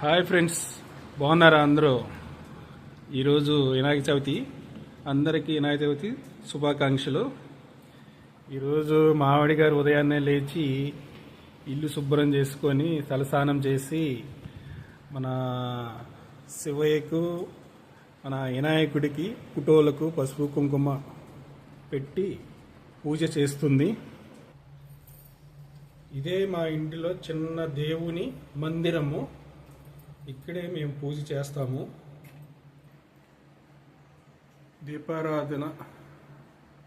Hi friends బాగున్నారా అందరూ? ఈరోజు వినాయక చవితి. అందరికీ వినాయక చవితి శుభాకాంక్షలు. ఈరోజు మామిడి గారు ఉదయాన్నే లేచి ఇల్లు శుభ్రం చేసుకొని తలస్నానం చేసి మన శివయ్యకు మన వినాయకుడికి పుటోలకు పసుపు కుంకుమ పెట్టి పూజ చేస్తుంది. ఇదే మా ఇంటిలో చిన్న దేవుని మందిరము. ఇక్కడే మేము పూజ చేస్తాము. దీపారాధన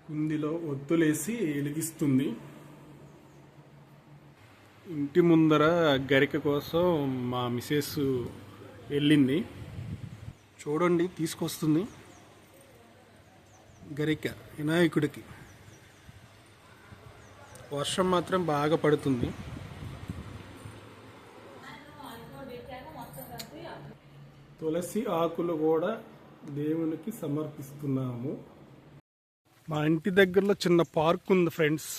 కుందిలో ఒత్తులేసి వెలిగిస్తుంది. ఇంటి ముందర గరిక కోసం మా మిసెస్ వెళ్ళింది. చూడండి తీసుకొస్తుంది. గరిక వినాయకుడికి. వర్షం మాత్రం బాగా పడుతుంది. తులసి ఆకులు కూడా దేవునికి సమర్పిస్తున్నాము. మా ఇంటి దగ్గరలో చిన్న పార్క్ ఉంది ఫ్రెండ్స్.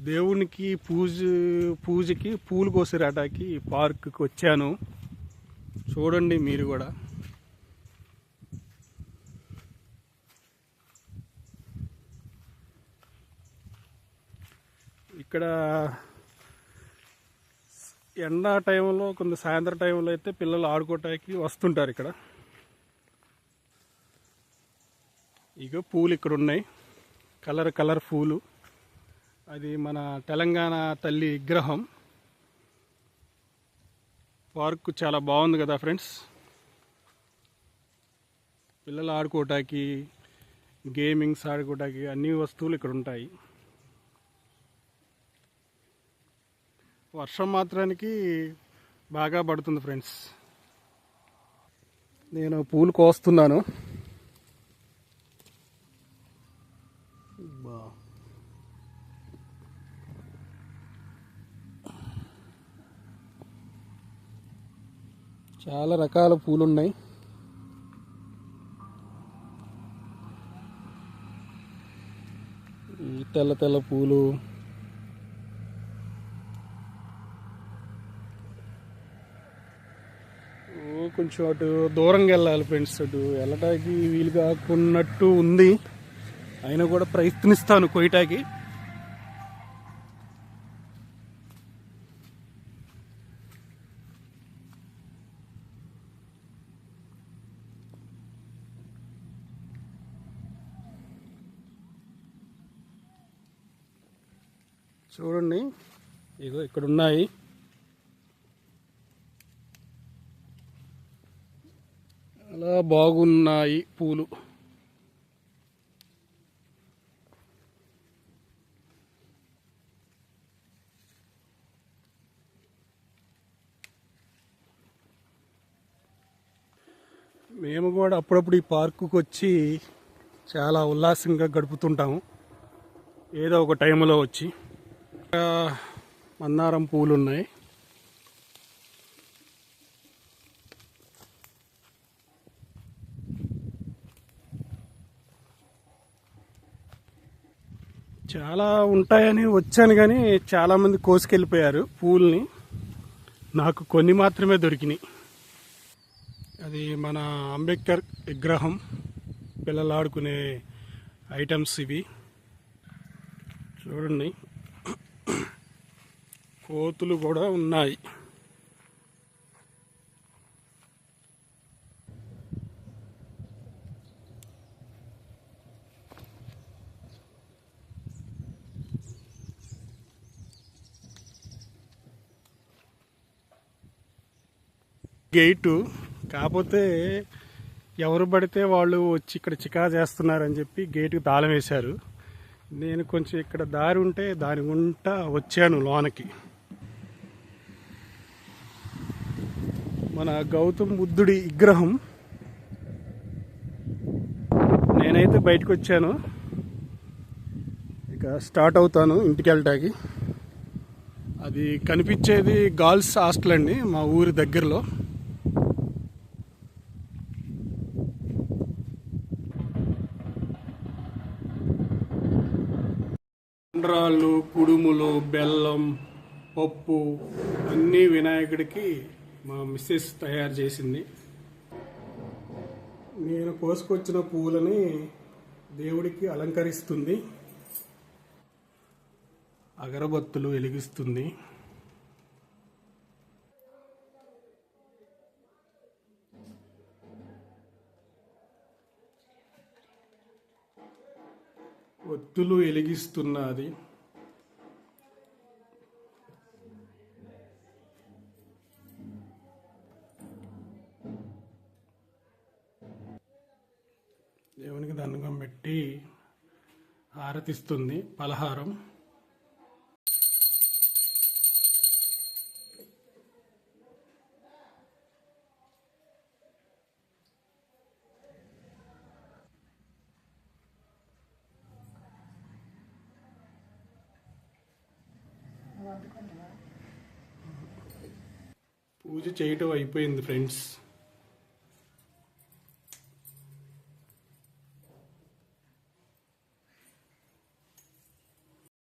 దేవునికి పూజ పూజకి పూలు కోసిరాటాకి పార్క్కి వచ్చాను. చూడండి మీరు కూడా. ఇక్కడ ఎండా టైంలో కొంత సాయంత్రం టైంలో అయితే పిల్లలు ఆడుకోవటానికి వస్తుంటారు ఇక్కడ. ఇక పూలు ఇక్కడ ఉన్నాయి. కలర్ కలర్ పూలు. అది మన తెలంగాణ తల్లి విగ్రహం. పార్క్ చాలా బాగుంది కదా ఫ్రెండ్స్. పిల్లలు ఆడుకోవటానికి గేమింగ్స్ ఆడుకోవటానికి అన్ని వస్తువులు ఇక్కడ ఉంటాయి. వర్షం మాత్రానికి బాగా పడుతుంది ఫ్రెండ్స్. నేను పూలు కోస్తున్నాను. చాలా రకాల పూలు ఉన్నాయి తెల్ల తెల్ల పూలు కొంచెం అటు దూరంగా వెళ్ళాలి ఫ్రెండ్స్ అటు వెళ్ళటానికి వీలు కాకున్నట్టు ఉంది. అయినా కూడా ప్రయత్నిస్తాను కొయ్యటాకి చూడండి. ఇగో ఇక్కడ ఉన్నాయి బాగున్నాయి పూలు. మేము కూడా అప్పుడప్పుడు ఈ పార్కుకు వచ్చి చాలా ఉల్లాసంగా గడుపుతుంటాము. ఏదో ఒక టైంలో వచ్చి. ఇంకా మందారం పూలు ఉన్నాయి చాలా ఉంటాయని వచ్చాను కానీ చాలామంది కోసుకెళ్ళిపోయారు పూల్ని. నాకు కొన్ని మాత్రమే దొరికినాయి. అది మన అంబేద్కర్ విగ్రహం పిల్లలు ఆడుకునే ఐటమ్స్ ఇవి. చూడండి. కోతులు కూడా ఉన్నాయి. గేటు. కాకపోతే ఎవరు పడితే వాళ్ళు వచ్చి ఇక్కడ చికా చేస్తున్నారని చెప్పి గేటుకి తాళం వేశారు. నేను కొంచెం ఇక్కడ దారి ఉంటే దాని గుంట వచ్చాను లోనకి. మన గౌతమ్ బుద్ధుడి విగ్రహం. నేనైతే బయటకు వచ్చాను. ఇక స్టార్ట్ అవుతాను ఇంటికి వెళ్ళటానికి. అది కనిపించేది గర్ల్స్ హాస్టల్ అండి మా ఊరి దగ్గరలో. ఉండ్రాళ్ళు కుడుములు బెల్లం పప్పు అన్నీ వినాయకుడికి మా మిస్సెస్ తయారు చేసింది. నేను కోసుకొచ్చిన పూలని దేవుడికి అలంకరిస్తుంది. అగరబత్తులు వెలిగిస్తుంది. ఒత్తులు వెలిగిస్తున్నది. దేవునికి దండకం పెట్టి హారతిస్తుంది పలహారం. పూజ చేయటం అయిపోయింది ఫ్రెండ్స్.